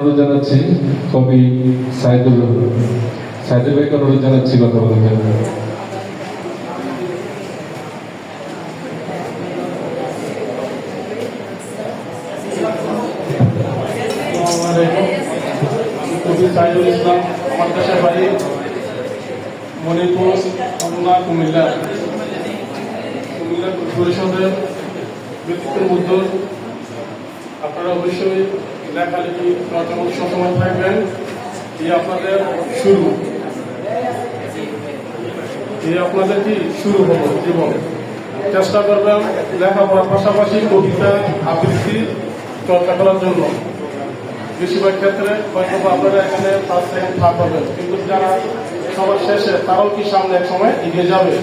অনুরোধ জানাচ্ছি কবি সাইদুল সাইদুল ভাইকে অনুরোধ জানাচ্ছি কথা বলার জন্য। সাইদুল ইসলাম দেশের বাড়ি, মণিপুর, খুলনা, কুমিল্লা। কুমিল্লা পরিষদের ব্যক্তিত্বের আপনারা অবশ্যই লেখালেখি রচনা সবসময় থাকবেন। এই আপনাদের শুরু? এই আপনাদের কি শুরু হলো জীবন? চেষ্টা করবেন লেখাপড়ার পাশাপাশি কবিতা, আবৃত্তি চর্চা করার জন্য। বেশিরভাগ ক্ষেত্রে হয়তো আপনারা এখানে ফার্স্ট সেকেন্ড থার্ড পাবেন কিন্তু যারা সবার শেষে, তারাও কি সামনে এক সময় এগিয়ে যাবে?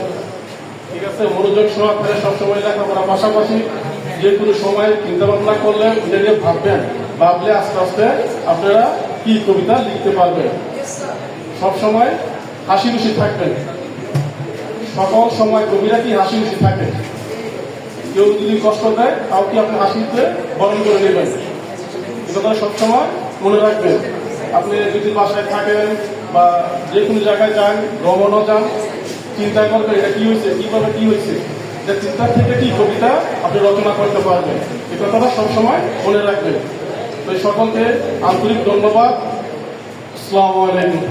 ঠিক আছে, মনোযোগ সহকারে সবসময় লেখাপড়ার পাশাপাশি যে কোনো সময় চিন্তা ভাবনা করলে এটা নিয়ে ভাববেন। ভাবলে আস্তে আস্তে আপনারা কি কবিতা লিখতে পারবেন? সবসময় হাসি খুশি থাকবেন। সকল সময় কবিরা কি হাসি খুশি থাকে? কেউ যদি কষ্ট দেয় তাও কি আপনি হাসিতে বরণ করে নেবেন? এটা সবসময় মনে রাখবেন। আপনি যদি বাসায় থাকেন বা যে কোনো জায়গায় যান ভ্রমণও যান চিন্তা করবেন এটা কি হয়েছে কীভাবে কি হয়েছে? এটা চিন্তা থেকে কি কবিতা? আপনি রচনা করতে পারবেন। এই কথাটা সবসময় মনে রাখবেন। তো সকলকে আন্তরিক ধন্যবাদ। আসসালামু আলাইকুম।